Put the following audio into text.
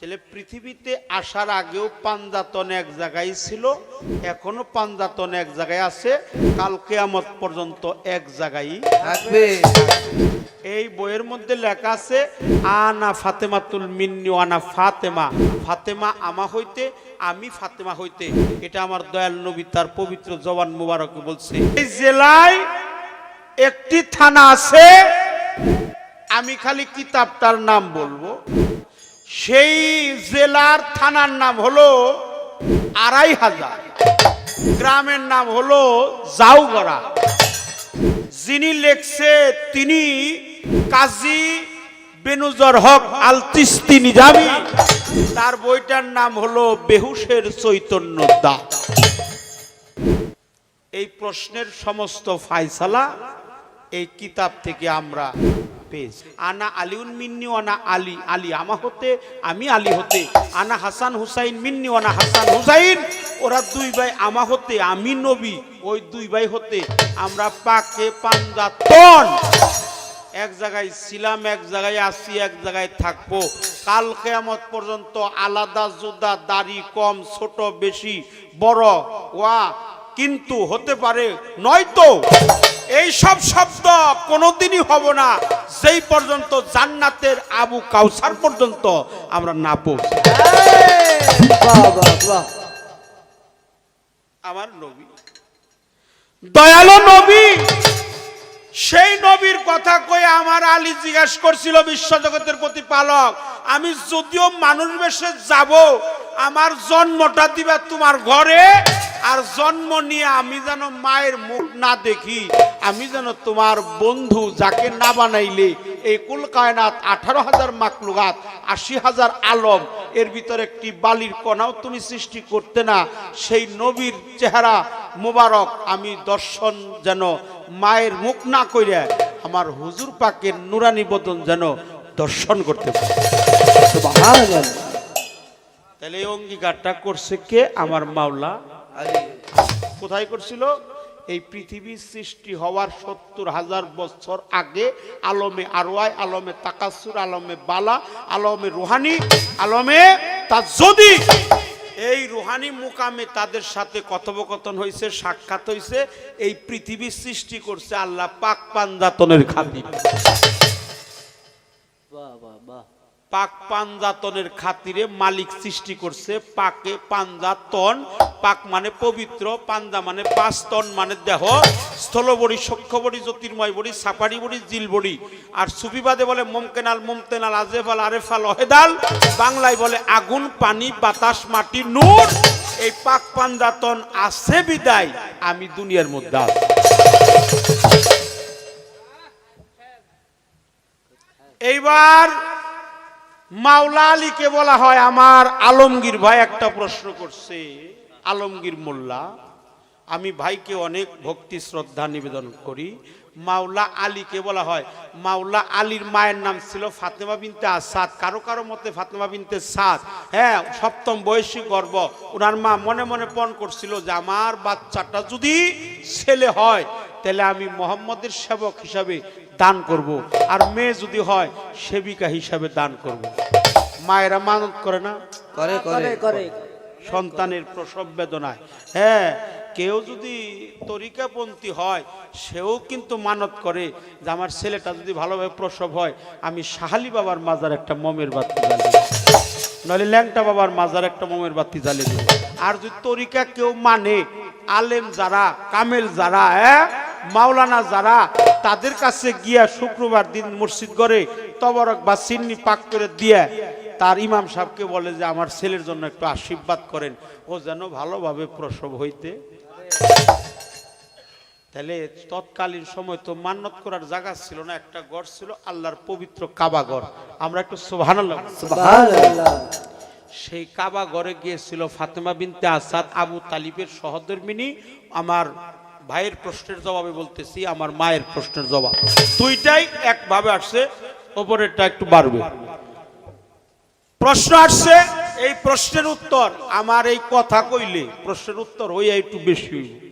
তাহলে পৃথিবীতে আসার আগেও পাঞ্জাতন এক জায়গায় ছিল, এখনও পাঞ্জাতন এক জায়গায় আছে, কাল কেয়ামত পর্যন্ত এক জায়গায় থাকবে। এই বইয়ের মধ্যে লেখা আছে, আনা ফাতেমাতুল মিন্নি আনা ফাতেমা। ফাতেমা আমা হইতে, আমি ফাতেমা হইতে। এটা আমার দয়াল নবী, তার পবিত্র জবান মুবারক বলছে। এই জেলায় একটি থানা আছে, আমি খালি কিতাবটার নাম বলব। সেই জেলার থানার নাম হলো আড়াই হাজার। গ্রামের নাম হলো জাউগড়া। যিনি লেখছে তিনি কাজী বেনুজর হক আল তিস্তি নিজামি। তার বইটার নাম হলো বেহুশের চৈতন্য দা। এই প্রশ্নের সমস্ত ফায়সালা এই কিতাব থেকে আমরা পেয়েছি। আনা আলিউন মিন্নি আনা আলী আলী আমা হতে, আমি আলী হতে। আনা হাসান হুসাইন মিন্নি আনা হাসান হুসাইন, ওরা দুই ভাই আমা হতে, আমি নবী, ওই দুই ভাই হতে। আমরা পাকে পাঞ্জা তন। এক জায়গায় ছিলাম, এক জায়গায় আসি, এক জায়গায় থাকব। কাল কেয়ামত পর্যন্ত আলাদা জুদা, দাড়ি কম, ছোট, বেশি, বড়। ওয়া, কিন্তু হতে পারে নয়তো। এই সব শব্দ কোনোদিনই হব না। যেই পর্যন্ত জান্নাতের আবু কাউসার পর্যন্ত আমরা না পৌঁছি। আমার নবী। দয়ালু নবী। সেই নবীর কথা কয়ে আমার আলী জিজ্ঞেস করছিল বিশ্বজগতের প্রতিপালক আমি যদিও মানুষ বেশে যাব আমার জন্মটা দিবে তোমার ঘরে? আর জন্ম নিয়ে আমি যেন মায়ের মুখ না দেখি, আমি যেন তোমার বন্ধু যাকে না বানাইলে, এই কুল কায়নাত আঠারো হাজার মাকলুগাত আশি হাজার আলম, এর ভিতরে একটি বালির কণাও তুমি সৃষ্টি করতে না, সেই নবীর চেহারা মোবারক আমি দর্শন যেন মায়ের মুখ না কইরা আমার হুজুর পাকের নুরানি বদন যেন দর্শন করতে পারি। তাহলে এই অঙ্গীকারটা করছে কে? আমার মাওলা কোথায় করছিল? এই পৃথিবীর সৃষ্টি হওয়ার সত্তর হাজার বছর আগে আলমে আরওয়াই আলমে তাকাসুর আলমে বালা, আলমে রুহানি, আলমে তা যদি এই রুহানি মুকামে তাদের সাথে কথোপকথন হয়েছে সাক্ষাৎ হয়েছে এই পৃথিবীর সৃষ্টি করছে আল্লাহ পাক বাহ বাহ পাক পাঞ্জাতনের খাতিরে মালিক সৃষ্টি করছে পাকে পাঞ্জাতন পাক মানে পবিত্র, পাঞ্জা মানে পাঁচ তন মানে দেহ। স্থলবড়ি, সক্ষবড়ি জ্যোতির্ময় বড়ি সাপাড়ি বড়ি জিল বড়ি আর সুফিবাদে বলে মমকেনাল, মমতেনাল, আজেফাল, আরেফাল, অহেদাল। বাংলায় বলে আগুন, পানি, বাতাস, মাটি, নূর। এই পাক পাঞ্জাতন আছে বিদায়, আমি দুনিয়ার মধ্যে এইবার মাওলা আলীকে বলা হয় আমার আলমগীর ভাই একটা প্রশ্ন করছে। আলমগীর মোল্লা, আমি ভাইকে অনেক ভক্তি, শ্রদ্ধা নিবেদন করি। মাওলা আলীকে বলা হয়, মাওলা আলীর মায়ের নাম ছিল ফাতেমা বিনতে আসাদ। কারও কারও মতে ফাতেমা বিনতে সাদ। হ্যাঁ সপ্তম বয়সী গর্ব। ওনার মা মনে মনে পণ করছিল যে আমার বাচ্চাটা যদি ছেলে হয় তাহলে আমি মোহাম্মদের সেবক হিসাবে দান করব। আর মেয়ে যদি হয় সেবিকা হিসাবে দান করব। মায়েরা মানত করে না? করে করে। করে সন্তানের প্রসব বেদনায়। হ্যাঁ কেউ যদি তরিকাপন্থী হয় সেও কিন্তু মানত করে যে আমার ছেলেটা যদি ভালোভাবে প্রসব হয় আমি সাহালি বাবার মাজার একটা মমের বাতি জ্বালিয়ে দেব। নইলে ল্যাংটা বাবার মাজার একটা মমের বাতি জ্বালিয়ে দেব। আর যদি তরিকা কেউ মানে আলেম যারা কামেল যারা হ্যাঁ মাওলানা যারা তাদের কাছে গিয়া শুক্রবার দিন মসজিদ করে তবরক বা সিন্নি পাক করে দিয়ে তার ইমাম সাহেবকে বলে যে আমার ছেলের জন্য একটু আশীর্বাদ করেন। ও যেন ভালোভাবে প্রসব হইতে তাহলে তৎকালীন সময় তো মান্নত করার জায়গা ছিল না একটা গড় ছিল আল্লাহর পবিত্র কাবা গড় আমরা একটু সুবহানাল্লাহ। সেই কাবা ঘরে গিয়েছিল ফাতেমা বিনতে আসাদ আবু তালিবের সহধর্মিনী আমার ভাইয়ের প্রশ্নের জবাবে বলতেছি, আমার মায়ের প্রশ্নের জবাব। দুইটাই একভাবে আসছে, ওপরেরটা একটু বাড়বে। প্রশ্ন আসছে, এই প্রশ্নের উত্তর, আমার এই কথা কইলে প্রশ্নের উত্তর ওই একটু বেশি হইব।